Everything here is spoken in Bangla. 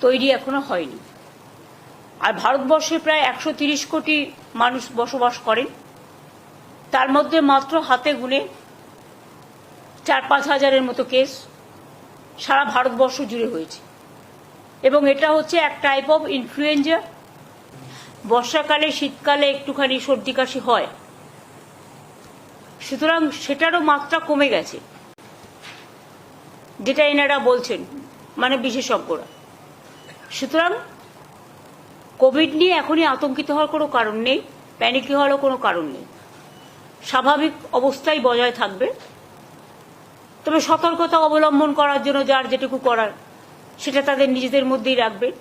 তৈরি এখনও হয়নি। আর ভারতবর্ষে প্রায় একশো তিরিশ কোটি মানুষ বসবাস করেন তার মধ্যে মাত্র হাতে গুনে চার পাঁচ হাজারের মতো কেস সারা ভারতবর্ষ জুড়ে হয়েছে। এবং এটা হচ্ছে এক টাইপ অফ ইনফ্লুয়েঞ্জা বর্ষাকালে, শীতকালে একটুখানি সর্দি কাশি হয়। সুতরাং সেটারও মাত্রা কমে গেছে। যেটা এনারা বলছেন মানে বিশেষজ্ঞরা। সুতরাং কোভিড নিয়ে এখনই আতঙ্কিত হওয়ার কোনো কারণ নেই প্যানিকি হওয়ারও কোনো কারণ নেই। স্বাভাবিক অবস্থাই বজায় থাকবে। তবে সতর্কতা অবলম্বন করার জন্য যার যেটুকু করার, সেটা তাদের নিজেদের মধ্যেই রাখবে।